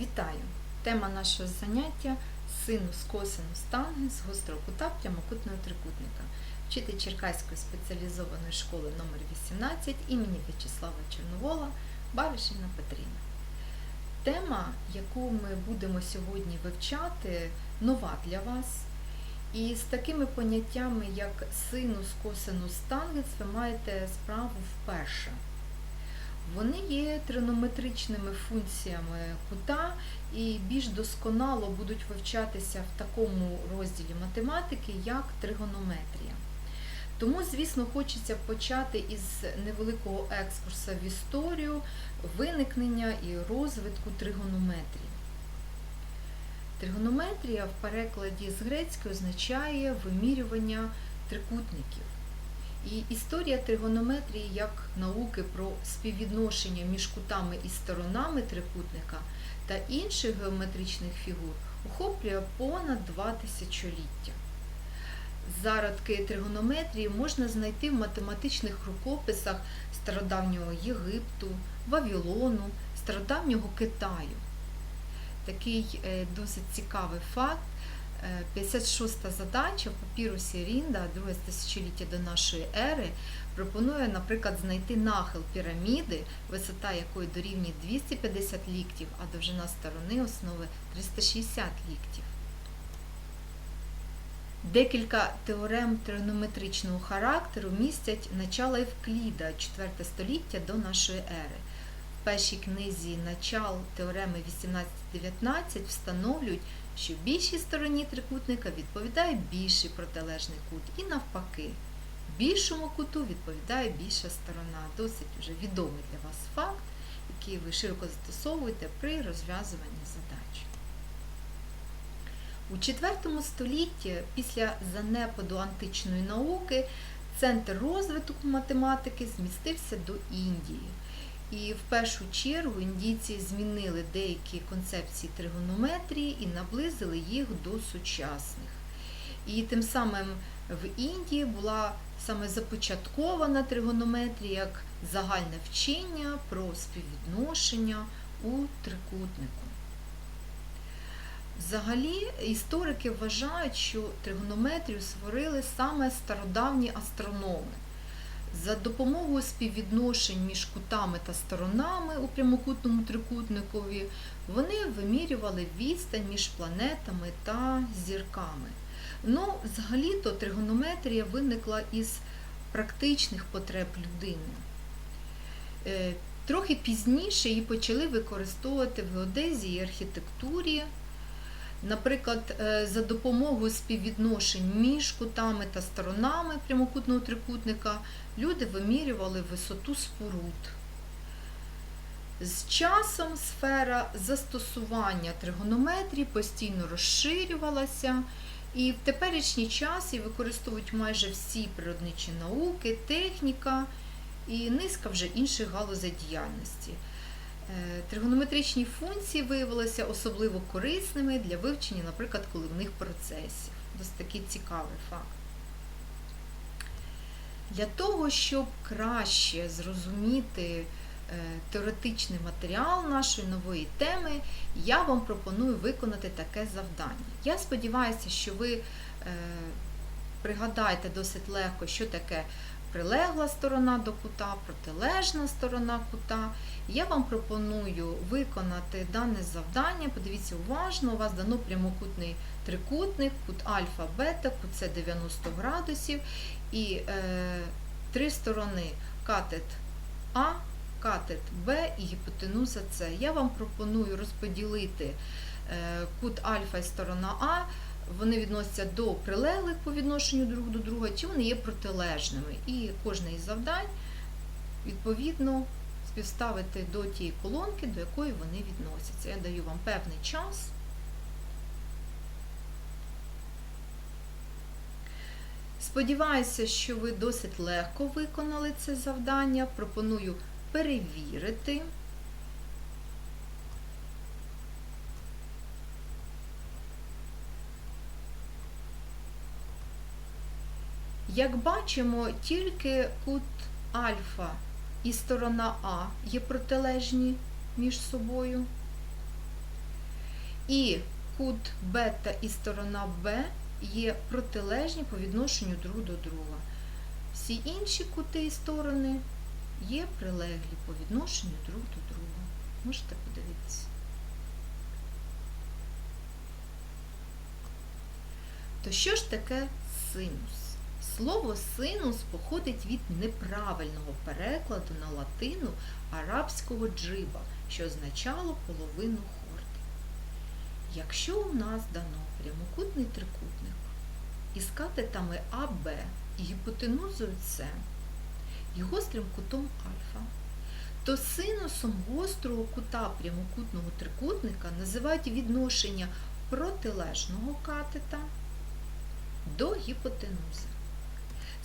Вітаю! Тема нашого заняття синус косинус тангенс гострого кута прямокутного трикутника. Вчитель Черкаської спеціалізованої школи номер 18 імені В'ячеслава Чорновола Баришина Петріна. Тема, яку ми будемо сьогодні вивчати, нова для вас. І з такими поняттями, як синус, косинус, тангенс, ви маєте справу вперше. Вони є тринометричними функціями кута і більш досконало будуть вивчатися в такому розділі математики, як тригонометрія. Тому, звісно, хочеться почати із невеликого екскурсу в історію виникнення і розвитку тригонометрії. Тригонометрія в перекладі з грецької означає вимірювання трикутників. І історія тригонометрії як науки про співвідношення між кутами і сторонами трикутника та інших геометричних фігур охоплює понад два тисячоліття. Зародки тригонометрії можна знайти в математичних рукописах стародавнього Єгипту, Вавилону, стародавнього Китаю. Такий е, досить цікавий факт. 56-та задача в папірусі Рінда, друге тисячоліття до нашої ери, пропонує, наприклад, знайти нахил піраміди, висота якої дорівнює 250 ліктів, а довжина сторони основи 360 ліктів. Декілька теорем тригонометричного характеру містять начало Евкліда 4 століття до нашої ери. В першій книзі начал теореми 18-19 встановлюють, що більшій стороні трикутника відповідає більший протилежний кут, і навпаки, більшому куту відповідає більша сторона. Досить вже відомий для вас факт, який ви широко застосовуєте при розв'язуванні задач. У IV столітті, після занепаду античної науки, центр розвитку математики змістився до Індії. І в першу чергу індійці змінили деякі концепції тригонометрії і наблизили їх до сучасних. І тим самим в Індії була саме започаткована тригонометрія як загальне вчення про співвідношення у трикутнику. Взагалі, історики вважають, що тригонометрію створили саме стародавні астрономи. За допомогою співвідношень між кутами та сторонами у прямокутному трикутникові вони вимірювали відстань між планетами та зірками. Ну, взагалі-то тригонометрія виникла із практичних потреб людини. Е, Трохи пізніше її почали використовувати в геодезії і архітектурі. Наприклад, е, за допомогою співвідношень між кутами та сторонами прямокутного трикутника люди вимірювали висоту споруд. З часом сфера застосування тригонометрії постійно розширювалася, і в теперішній час її використовують майже всі природничі науки, техніка і низка вже інших галузей діяльності. Е, Тригонометричні функції виявилися особливо корисними для вивчення, наприклад, коливних процесів. Досить такий цікавий факт. Для того, щоб краще зрозуміти е, теоретичний матеріал нашої нової теми, я вам пропоную виконати таке завдання. Я сподіваюся, що ви е, пригадаєте досить легко, що таке прилегла сторона до кута, протилежна сторона кута. Я вам пропоную виконати дане завдання. Подивіться уважно, у вас дано прямокутний трикутник, кут альфа, бета, кут С 90 градусів і е, три сторони катет А, катет Б і гіпотенуза С. Я вам пропоную розподілити е, кут альфа і сторона А. Вони відносяться до прилеглих по відношенню друг до друга, чи вони є протилежними. І кожне із завдань, відповідно, співставити до тієї колонки, до якої вони відносяться. Я даю вам певний час. Сподіваюся, що ви досить легко виконали це завдання. Пропоную перевірити. Як бачимо, тільки кут альфа і сторона А є протилежні між собою. І кут бета і сторона Б є протилежні по відношенню друг до друга. Всі інші кути і сторони є прилеглі по відношенню друг до друга. Можете подивитися. То що ж таке синус? Слово синус походить від неправильного перекладу на латину арабського джиба, що означало половину хорди. Якщо у нас дано прямокутний трикутник із катетами АБ і гіпотенузою С і гострим кутом альфа, то синусом гострого кута прямокутного трикутника називають відношення протилежного катета до гіпотенузи.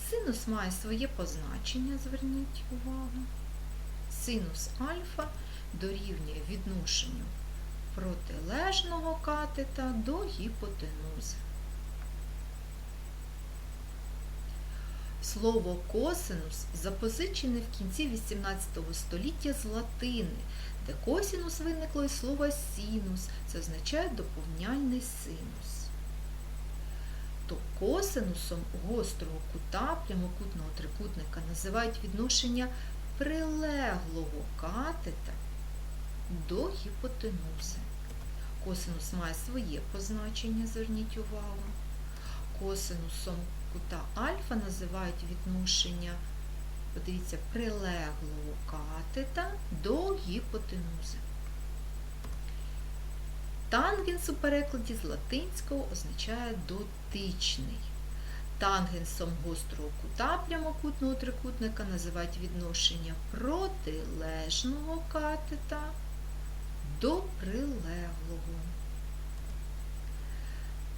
Синус має своє позначення, зверніть увагу. Синус альфа дорівнює відношенню протилежного катета до гіпотенузи. Слово косинус запозичене в кінці 18 століття з латини, де косинус виникло із слова синус, це означає доповняльний синус. То косинусом гострого кута прямокутного трикутника називають відношення прилеглого катета до гіпотенузи. Косинус має своє позначення, зверніть увагу. Косинусом кута альфа називають відношення, подивіться, прилеглого катета до гіпотенузи. Тангенс у перекладі з латинського означає дотичний. Тангенсом гострого кута прямокутного трикутника називають відношення протилежного катета до прилеглого.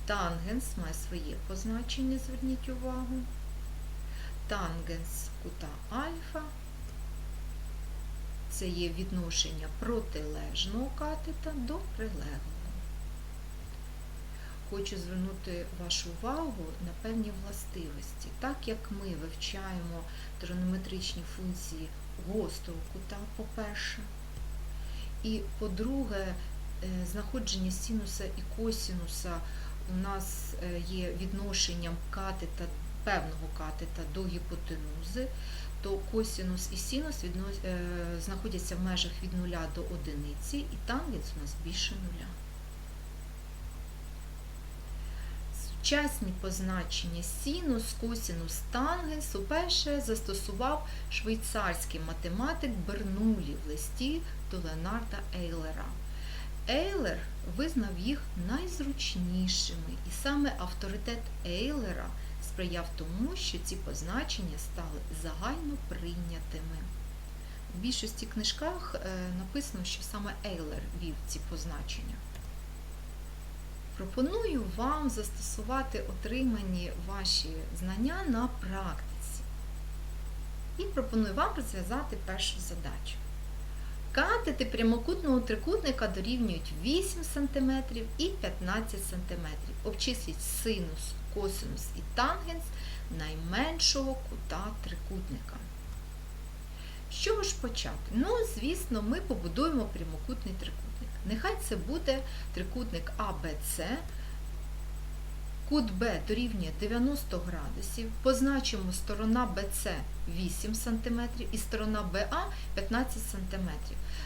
Тангенс має своє позначення, зверніть увагу. Тангенс кута альфа це є відношення протилежного катета до прилеглого. Хочу звернути вашу увагу на певні властивості. Так як ми вивчаємо тригонометричні функції гострого кута, по-перше, і по-друге, е, знаходження синуса і косінуса у нас е, є відношенням катета, певного катета до гіпотенузи, то косінус і синус е, знаходяться в межах від нуля до одиниці, і тангенс у нас більше нуля. Сучасні позначення синус, косінус, тангенс уперше застосував швейцарський математик Бернулі в листі до Леонарда Ейлера. Ейлер визнав їх найзручнішими, і саме авторитет Ейлера сприяв тому, що ці позначення стали загально прийнятими. В більшості книжках е, написано, що саме Ейлер вів ці позначення. Пропоную вам застосувати отримані ваші знання на практиці. І пропоную вам розв'язати першу задачу. Катети прямокутного трикутника дорівнюють 8 см і 15 см. Обчисліть синус, косинус і тангенс найменшого кута трикутника. З чого ж почати? Ну, звісно, ми побудуємо прямокутний трикутник. Нехай це буде трикутник ABC, кут Б дорівнює 90 градусів, позначимо сторона BC 8 см і сторона BA 15 см.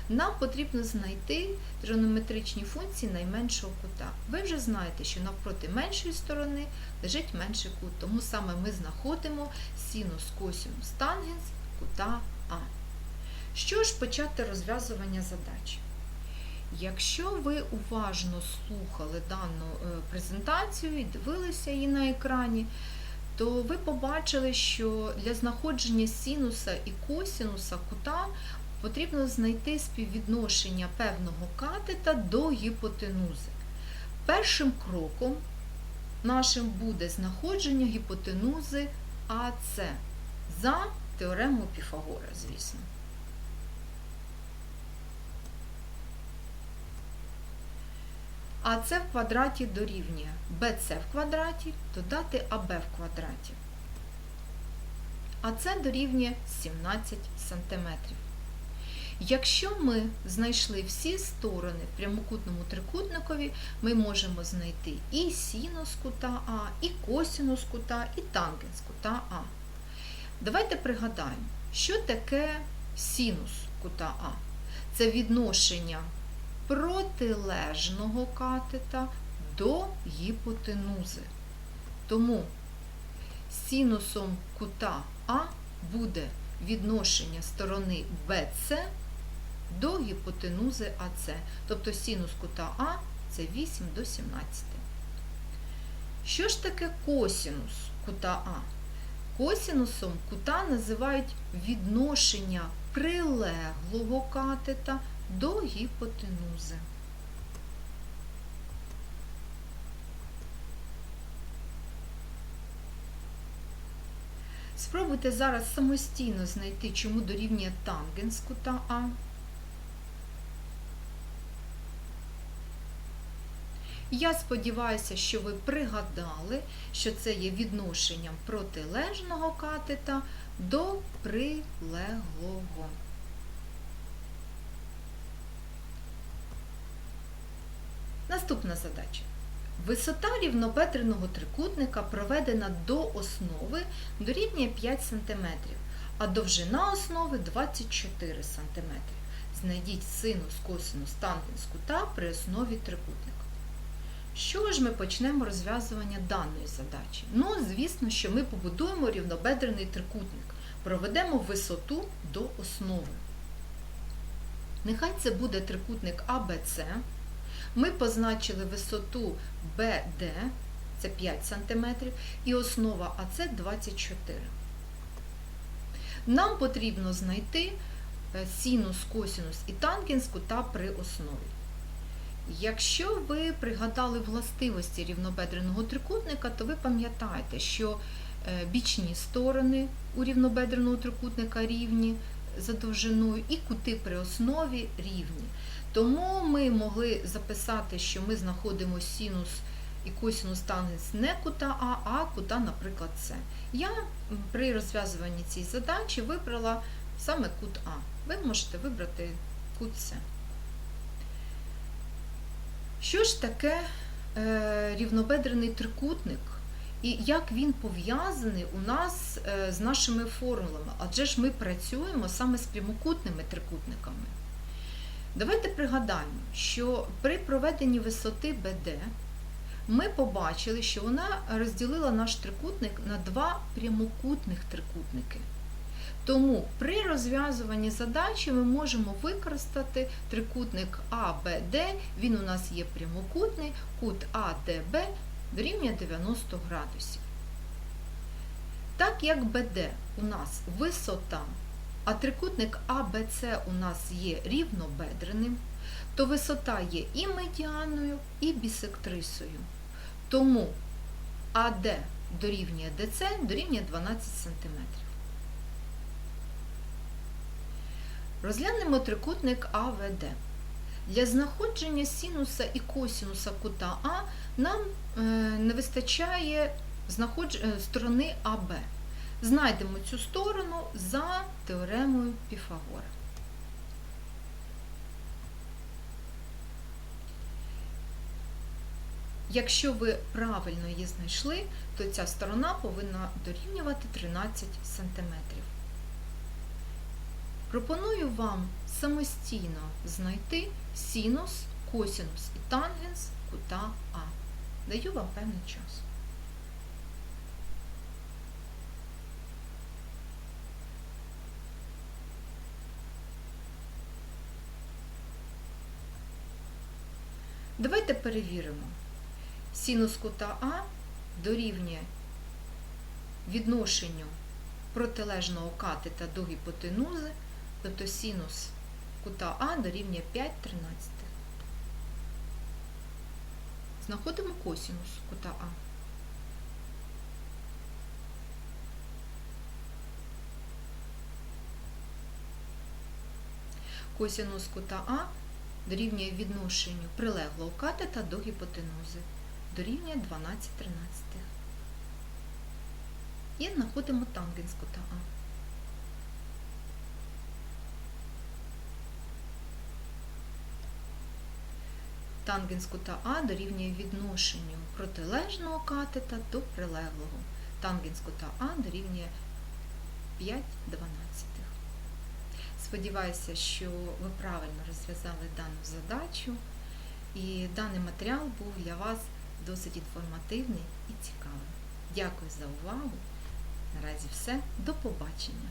Нам потрібно знайти тригонометричні функції найменшого кута. Ви вже знаєте, що навпроти меншої сторони лежить менший кут, тому саме ми знаходимо синус, косинус, тангенс кута А. Що ж почати розв'язування задачі? Якщо ви уважно слухали дану е, презентацію і дивилися її на екрані, то ви побачили, що для знаходження синуса і косинуса кута потрібно знайти співвідношення певного катета до гіпотенузи. Першим кроком нашим буде знаходження гіпотенузи АС за теоремою Піфагора, звісно. АС в квадраті дорівнює BC в квадраті додати АБ в квадраті. АС дорівнює 17 см. Якщо ми знайшли всі сторони в прямокутному трикутникові, ми можемо знайти і синус кута А, і косинус кута, і тангенс кута А. Давайте пригадаємо, що таке синус кута А. Це відношення протилежного катета до гіпотенузи. Тому синусом кута А буде відношення сторони BC до гіпотенузи АС. Тобто синус кута А це 8 до 17. Що ж таке косінус кута А? Косінусом кута називають відношення прилеглого катета до гіпотенузи. Спробуйте зараз самостійно знайти, чому дорівнює тангенс кута А. Я сподіваюся, що ви пригадали, що це є відношенням протилежного катета до прилеглого. Наступна задача. Висота рівнобедреного трикутника проведена до основи дорівнює 5 см, а довжина основи 24 см. Знайдіть синус, косинус, тангенс кута при основі трикутника. Що ж ми почнемо розв'язування даної задачі? Ну, звісно, що ми побудуємо рівнобедрений трикутник, проведемо висоту до основи. Нехай це буде трикутник АБЦ. Ми позначили висоту BD, це 5 см, і основа АЦ 24 Нам потрібно знайти синус, косинус і тангенс кута при основі. Якщо ви пригадали властивості рівнобедреного трикутника, то ви пам'ятаєте, що бічні сторони у рівнобедреного трикутника рівні за довжиною, і кути при основі рівні. Тому ми могли записати, що ми знаходимо синус і косинус тангенс не кута А, а кута, наприклад, С. Я при розв'язуванні цієї задачі вибрала саме кут А. Ви можете вибрати кут С. Що ж таке е, рівнобедрений трикутник і як він пов'язаний у нас е, з нашими формулами? Адже ж ми працюємо саме з прямокутними трикутниками. Давайте пригадаємо, що при проведенні висоти BD ми побачили, що вона розділила наш трикутник на два прямокутних трикутники. Тому при розв'язуванні задачі ми можемо використати трикутник АБД, він у нас є прямокутний, кут АДБ дорівнює 90 градусів. Так як БД у нас висота, а трикутник АБЦ у нас є рівнобедреним, то висота є і медіаною, і бісектрисою. Тому АД дорівнює ДЦ дорівнює 12 см. Розглянемо трикутник АВД. Для знаходження синуса і косинуса кута А нам не вистачає сторони АБ. Знайдемо цю сторону за теоремою Піфагора. Якщо ви правильно її знайшли, то ця сторона повинна дорівнювати 13 см. Пропоную вам самостійно знайти синус, косинус і тангенс кута А. Даю вам певний час. Давайте перевіримо. Синус кута А дорівнює відношенню протилежного катета до гіпотенузи, тобто синус кута А дорівнює 5 13. Знаходимо косинус кута А. Косинус кута А дорівнює відношенню прилеглого катета до гіпотенузи. Дорівнює 12 13. І знаходимо тангенс кота А. Тангенс кута А дорівнює відношенню протилежного катета до прилеглого. Тангенс кута А дорівнює 5-12. Сподіваюся, що ви правильно розв'язали дану задачу, і даний матеріал був для вас досить інформативний і цікавий. Дякую за увагу. Наразі все. До побачення!